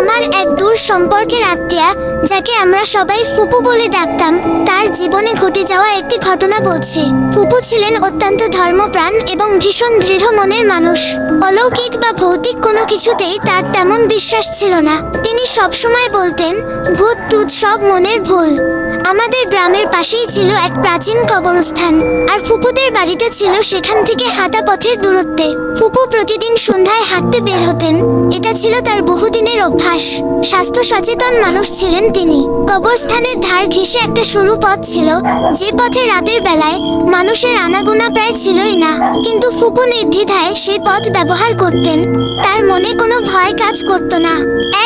আমার এক দূর সম্পর্কের আত্মীয়া, যাকে আমরা সবাই ফুপু বলে ডাকতাম, তার জীবনে ঘটে যাওয়া একটি ঘটনা বলছি। ফুপু ছিলেন অত্যন্ত ধর্মপ্রাণ এবং ভীষণ দৃঢ় মনের মানুষ। অলৌকিক বা ভৌতিক কোনো কিছুতেই তার তেমন বিশ্বাস ছিল না। তিনি সবসময় বলতেন, ভূত, টুত সব মনের ভুল। আমাদের গ্রামের পাশেই ছিল এক প্রাচীন কবরস্থান, আর ফুপুদের বাড়িটা ছিল সেখান থেকে হাঁটা পথের দূরত্বে। ফুপু প্রতিদিন সন্ধ্যায় হাঁটতে বের হতেন। এটা ছিল তার বহুদিনের অভ্যাস। স্বাস্থ্য সচেতন মানুষ ছিলেন তিনি। কবরস্থানের ধার ঘেঁষে একটা সরু পথ ছিল, যে পথে রাতের বেলায় মানুষের আনাগোনা প্রায় ছিলই না। কিন্তু ফুপু নির্দ্বিধায় সেই পথ ব্যবহার করতেন। তার মনে কোনো ভয় কাজ করত না।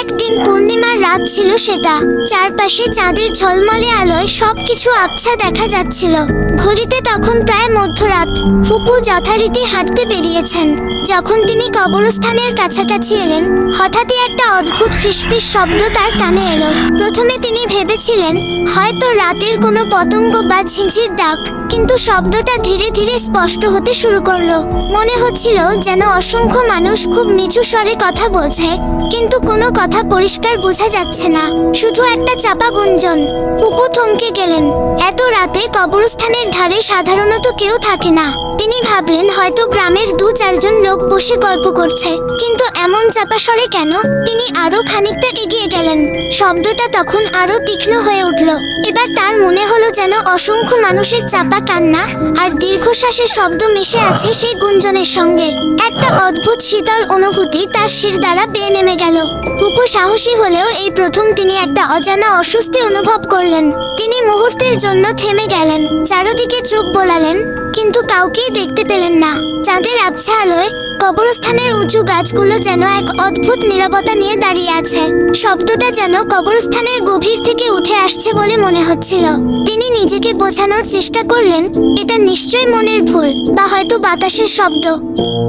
একদিন পূর্ণিমার রাত ছিল সেটা। চারপাশে চাঁদের ঝলমলে আলোয় সবকিছু আবছা দেখা যাচ্ছিল। ঘড়িতে তখন প্রায় মধ্যরাত। ফুপু যথারীতি হাঁটতে বেরিয়েছেন। যখন তিনি কবরস্থানের কাছাকাছি এলেন, হঠাৎই একটা অদ্ভুত ফিসফিস শব্দ তার কানে এলো। প্রথমে তিনি ভেবেছিলেন, হয়তো রাতের কোনো পতঙ্গ বা ঝিঁঝির ডাক, কিন্তু শব্দটা ধীরে ধীরে স্পষ্ট হতে শুরু করল। মনে হচ্ছিল যেন অসংখ্য মানুষ খুব নিচু স্বরে কথা বলছে, কিন্তু কোনো কথা পরিষ্কার বোঝা যাচ্ছে না। শুধু একটা চাপা গুঞ্জন। পুপু থমকে গেলেন। এত রাতে কবরস্থানের ধারে সাধারণত কেউ থাকে না। তিনি ভাবলেন, হয়তো গ্রামের দু চারজন লোক বসে গল্প করছে। কিন্তু এমন চাপা স্বরে কেন? তিনি আরও খানিকটা এগিয়ে গেলেন। শব্দটা তখন আরও তীক্ষ্ণ হয়ে উঠল। এবার তার মনে হলো যেন অসংখ্য মানুষের চাপা কান্না আর দীর্ঘশ্বাসের শব্দ মিশে আছে সেই গুঞ্জনের সঙ্গে। একটা অদ্ভুত শীতল অনুভূতি তার শির দ্বারা বেয়ে নেমে গেল। পুপু সাহসী হলেও এই প্রথম তিনি একটা অজানা অস্বস্তি অনুভব করলেন। তিনি মুহূর্তের জন্য থেমে গেলেন, চারোদিকে চোখ বোলালেন, কিন্তু কাউকেই দেখতে পেলেন না। চাঁদের আবছা আলোয় কবরস্থানের উঁচু গাছগুলো যেন এক অদ্ভুত নীরবতা নিয়ে দাঁড়িয়ে আছে। শব্দটা যেন কবরস্থানের গভীর থেকে উঠে আসছে বলে মনে হচ্ছিল। তিনি নিজেকে বোঝানোর চেষ্টা করলেন, এটা নিশ্চয়ই মনের ভুল বা হয়তো বাতাসের শব্দ।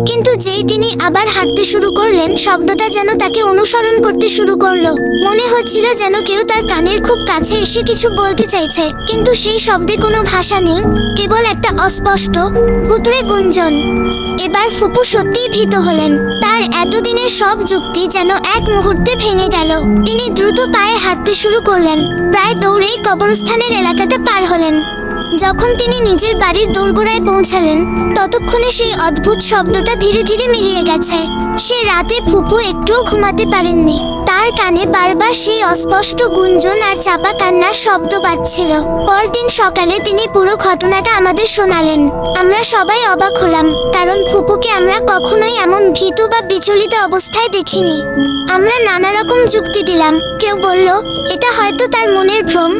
কিন্তু যেই তিনি আবার হাঁটতে শুরু করলেন, শব্দটা যেন তাকে অনুসরণ করতে শুরু করল। মনে হচ্ছিল যেন কেউ তার কানের খুব কাছে এসে কিছু বলতে চাইছে, কিন্তু সেই শব্দে কোনো ভাষা নেই, কেবল একটা অস্পষ্ট ভুতুরে গুঞ্জন। এবার ফুপু সত্যিই ভীত হলেন। তার এতদিনের সব যুক্তি যেন এক মুহূর্তে ভেঙে গেল। তিনি দ্রুত পায়ে হাঁটতে শুরু করলেন। প্রায় দৌড়েই কবরস্থানের এলাকাটা পার হলেন। যখন তিনি নিজের বাড়ির দোরগোড়ায় পৌঁছালেন, ততক্ষণে সেই অদ্ভুত শব্দটা ধীরে ধীরে মিলিয়ে গেছে। সে রাতে ফুপু একটুও ঘুমাতে পারেননি। তার কানে বারবার সেই অস্পষ্ট গুঞ্জন আর চাপা কান্নার শব্দ পাচ্ছিল পরদিন সকালে তিনি পুরো ঘটনাটা আমাদের শোনালেন। আমরা সবাই অবাক হলাম, কারণ ফুপুকে আমরা কখনোই এমন ভীত বা বিচলিত অবস্থায় দেখিনি। আমরা নানা রকম যুক্তি দিলাম, কেউ বলল, এটা হয়তো তার মনের ভ্রম।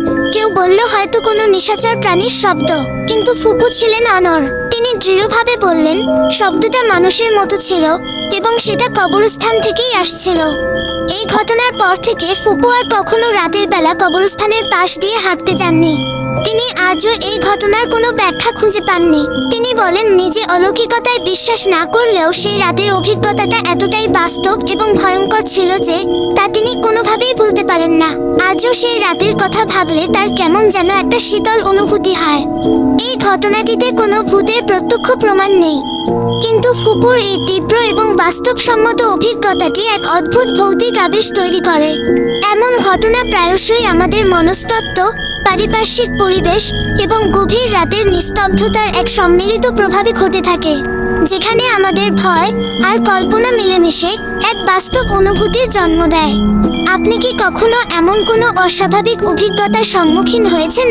কোনো নিশাচর প্রাণীর শব্দ, কিন্তু ফুপু ছিলেন আনর। তিনি দৃঢ়ভাবে বললেন, শব্দটা মানুষের মতো ছিল এবং সেটা কবরস্থান থেকেই আসছিল। এই ঘটনার পর থেকে ফুপু আর কখনো রাতের বেলা কবরস্থানের পাশ দিয়ে হাঁটতে যাননি। তিনি আজও এই ঘটনার কোনো ব্যাখ্যা খুঁজে পাননি। তিনি বলেন, নিজে অলৌকিকতায় বিশ্বাস না করলেও সেই রাতের অভিজ্ঞতাটা এতটাই বাস্তব এবং ভয়ঙ্কর ছিল যে তা তিনি কোনোভাবেই ভুলতে পারেন না। আজও সেই রাতের কথা ভাবলে তার কেমন যেন একটা শীতল অনুভূতি হয়। এই ঘটনাটিতে কোনো ভূতের প্রত্যক্ষ প্রমাণ নেই। কিন্তু ফুপুর এই তীব্র এবং বাস্তবসম্মত অভিজ্ঞতাটি এক অদ্ভুত ভৌতিক আবেশ তৈরি করে। এমন ঘটনা প্রায়শই আমাদের মনস্তত্ত্ব, পারিপার্শ্বিক পরিবেশ এবং গভীর রাতের নিস্তব্ধতার এক সম্মিলিত প্রভাবে ঘটে থাকে, যেখানে আমাদের ভয় আর কল্পনা মিলেমিশে এক বাস্তব অনুভূতির জন্ম দেয়। আপনি কি কখনো এমন কোনো অস্বাভাবিক অভিজ্ঞতার সম্মুখীন হয়েছেন?